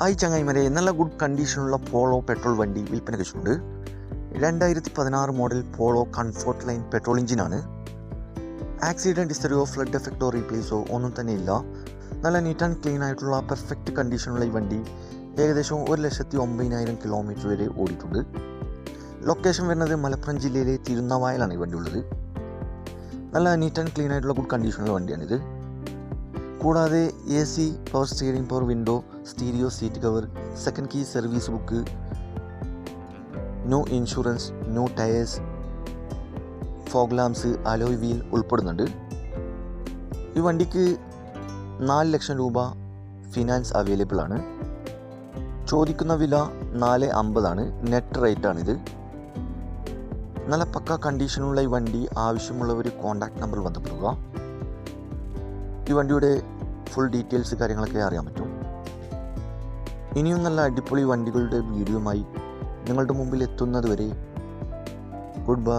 ആയി ചങ്ങായിമാരെ നല്ല ഗുഡ് കണ്ടീഷനുള്ള പോളോ പെട്രോൾ വണ്ടി വിൽപ്പന വെച്ചിട്ടുണ്ട് രണ്ടായിരത്തി പതിനാറ് model polo comfort line petrol എഞ്ചിനാണ് ആക്സിഡന്റ് ഹിസ്റ്ററിയോ ഫ്ലഡ് എഫക്റ്റോ റീപ്ലേസോ ഒന്നും തന്നെ ഇല്ല. നല്ല നീറ്റ് ആൻഡ് ക്ലീൻ ആയിട്ടുള്ള പെർഫെക്റ്റ് കണ്ടീഷനുള്ള ഈ വണ്ടി ഏകദേശം ഒരു ലക്ഷത്തി ഒമ്പതിനായിരം കിലോമീറ്റർ വരെ ഓടിയിട്ടുണ്ട്. ലൊക്കേഷൻ വരുന്നത് മലപ്പുറം ജില്ലയിലെ തിരുനാവായലാണ് ഈ വണ്ടി ഉള്ളത്. നല്ല നീറ്റ് ആൻഡ് ക്ലീൻ ആയിട്ടുള്ള ഗുഡ് കണ്ടീഷനുള്ള വണ്ടിയാണിത്. കൂടാതെ A C power steering power window stereo seat cover second key service book no insurance no tyres fog lamps alloy wheel ഉൾപ്പെടുന്നുണ്ട്. ഈ വണ്ടിക്ക് നാല് ലക്ഷം രൂപ ഫിനാൻസ് അവൈലബിൾ ആണ്. ചോദിക്കുന്ന വില നാല് അമ്പതാണ്. നെറ്റ് റേറ്റ് ആണിത്. നല്ല പക്ക കണ്ടീഷനുള്ള ഈ വണ്ടി ആവശ്യമുള്ളവർ കോൺടാക്ട് നമ്പർ ബന്ധപ്പെടുക ഈ വണ്ടിയുടെ ഫുൾ ഡീറ്റെയിൽസ് കാര്യങ്ങളൊക്കെ അറിയാൻ പറ്റും. ഇനിയും നല്ല അടിപൊളി വണ്ടികളുടെ വീഡിയോയുമായി നിങ്ങളുടെ മുമ്പിൽ എത്തുന്നത് വരെ ഗുഡ് ബൈ